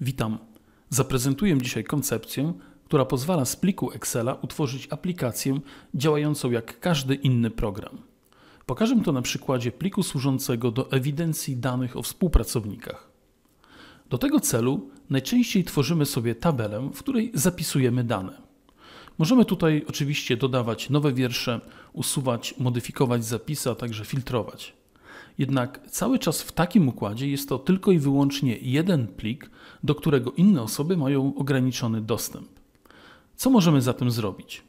Witam. Zaprezentuję dzisiaj koncepcję, która pozwala z pliku Excela utworzyć aplikację działającą jak każdy inny program. Pokażę to na przykładzie pliku służącego do ewidencji danych o współpracownikach. Do tego celu najczęściej tworzymy sobie tabelę, w której zapisujemy dane. Możemy tutaj oczywiście dodawać nowe wiersze, usuwać, modyfikować zapisy, a także filtrować. Jednak cały czas w takim układzie jest to tylko i wyłącznie jeden plik, do którego inne osoby mają ograniczony dostęp. Co możemy zatem zrobić?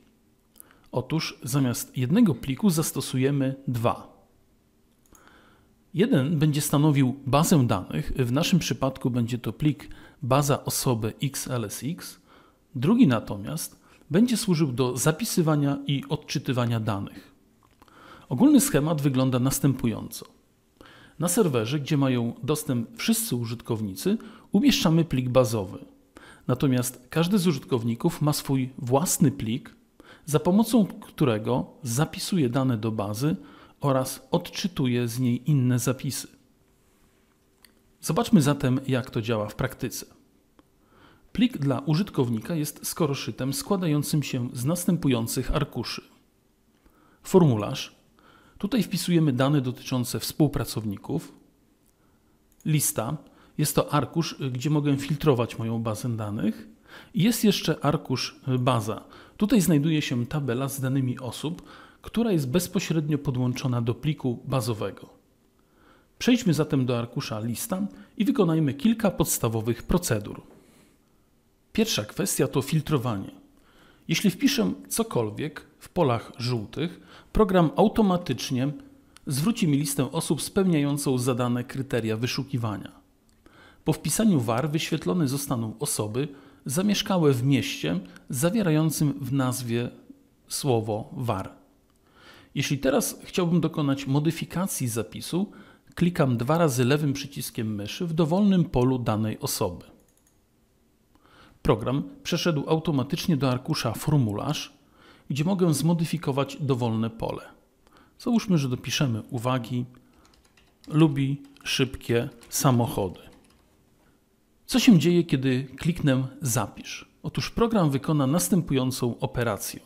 Otóż zamiast jednego pliku zastosujemy dwa. Jeden będzie stanowił bazę danych, w naszym przypadku będzie to plik baza osoby XLSX, drugi natomiast będzie służył do zapisywania i odczytywania danych. Ogólny schemat wygląda następująco. Na serwerze, gdzie mają dostęp wszyscy użytkownicy, umieszczamy plik bazowy. Natomiast każdy z użytkowników ma swój własny plik, za pomocą którego zapisuje dane do bazy oraz odczytuje z niej inne zapisy. Zobaczmy zatem, jak to działa w praktyce. Plik dla użytkownika jest skoroszytem składającym się z następujących arkuszy. Formularz. Tutaj wpisujemy dane dotyczące współpracowników. Lista. Jest to arkusz, gdzie mogę filtrować moją bazę danych. Jest jeszcze arkusz baza. Tutaj znajduje się tabela z danymi osób, która jest bezpośrednio podłączona do pliku bazowego. Przejdźmy zatem do arkusza lista i wykonajmy kilka podstawowych procedur. Pierwsza kwestia to filtrowanie. Jeśli wpiszę cokolwiek w polach żółtych, program automatycznie zwróci mi listę osób spełniającą zadane kryteria wyszukiwania. Po wpisaniu var wyświetlone zostaną osoby zamieszkałe w mieście zawierającym w nazwie słowo var. Jeśli teraz chciałbym dokonać modyfikacji zapisu, klikam dwa razy lewym przyciskiem myszy w dowolnym polu danej osoby. Program przeszedł automatycznie do arkusza formularz, gdzie mogę zmodyfikować dowolne pole. Załóżmy, że dopiszemy uwagi, lubi szybkie samochody. Co się dzieje, kiedy kliknę Zapisz? Otóż program wykona następującą operację.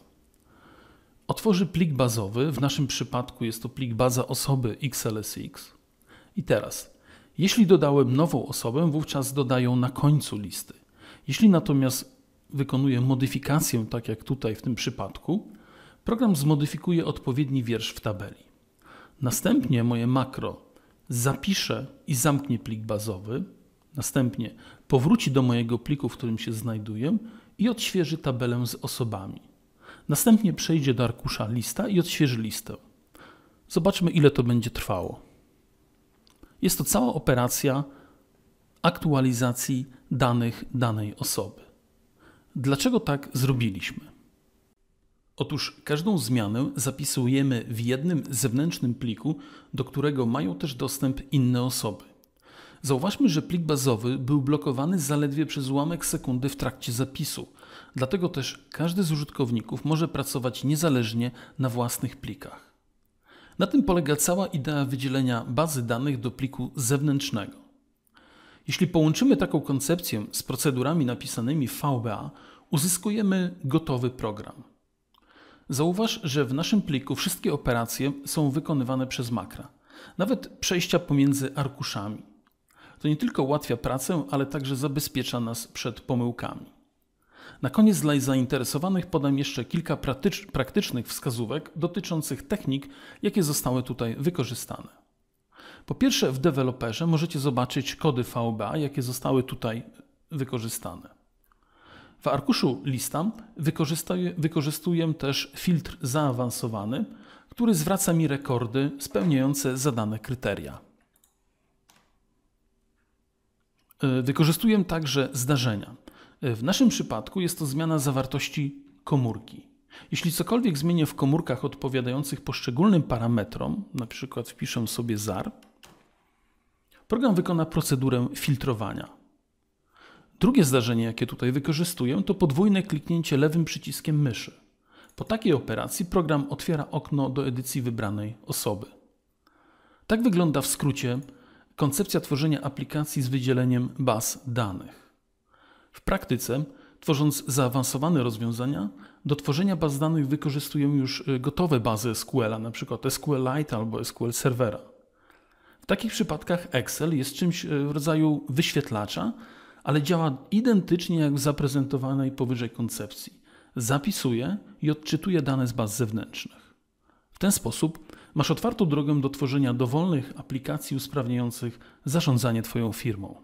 Otworzy plik bazowy, w naszym przypadku jest to plik baza osoby XLSX. I teraz, jeśli dodałem nową osobę, wówczas dodają na końcu listy. Jeśli natomiast wykonuję modyfikację, tak jak tutaj w tym przypadku, program zmodyfikuje odpowiedni wiersz w tabeli. Następnie moje makro zapisze i zamknie plik bazowy, następnie powróci do mojego pliku, w którym się znajduję i odświeży tabelę z osobami. Następnie przejdzie do arkusza lista i odświeży listę. Zobaczmy, ile to będzie trwało. Jest to cała operacja aktualizacji danych danej osoby. Dlaczego tak zrobiliśmy? Otóż każdą zmianę zapisujemy w jednym zewnętrznym pliku, do którego mają też dostęp inne osoby. Zauważmy, że plik bazowy był blokowany zaledwie przez ułamek sekundy w trakcie zapisu, dlatego też każdy z użytkowników może pracować niezależnie na własnych plikach. Na tym polega cała idea wydzielenia bazy danych do pliku zewnętrznego. Jeśli połączymy taką koncepcję z procedurami napisanymi w VBA, uzyskujemy gotowy program. Zauważ, że w naszym pliku wszystkie operacje są wykonywane przez makra, nawet przejścia pomiędzy arkuszami. To nie tylko ułatwia pracę, ale także zabezpiecza nas przed pomyłkami. Na koniec dla zainteresowanych podam jeszcze kilka praktycznych wskazówek dotyczących technik, jakie zostały tutaj wykorzystane. Po pierwsze, w deweloperze możecie zobaczyć kody VBA, jakie zostały tutaj wykorzystane. W arkuszu lista wykorzystuję, wykorzystuję też filtr zaawansowany, który zwraca mi rekordy spełniające zadane kryteria. E, wykorzystuję także zdarzenia. E, w naszym przypadku jest to zmiana zawartości komórki. Jeśli cokolwiek zmienię w komórkach odpowiadających poszczególnym parametrom, na przykład wpiszę sobie ZAR, program wykona procedurę filtrowania. Drugie zdarzenie, jakie tutaj wykorzystuję, to podwójne kliknięcie lewym przyciskiem myszy. Po takiej operacji program otwiera okno do edycji wybranej osoby. Tak wygląda w skrócie koncepcja tworzenia aplikacji z wydzieleniem baz danych. praktyce, tworząc zaawansowane rozwiązania, do tworzenia baz danych wykorzystują już y, gotowe bazy SQL, np. SQLite albo SQL Servera. W takich przypadkach Excel jest czymś y, w rodzaju wyświetlacza, ale działa identycznie jak w zaprezentowanej powyżej koncepcji. Zapisuje i odczytuje dane z baz zewnętrznych. W ten sposób masz otwartą drogę do tworzenia dowolnych aplikacji usprawniających zarządzanie Twoją firmą.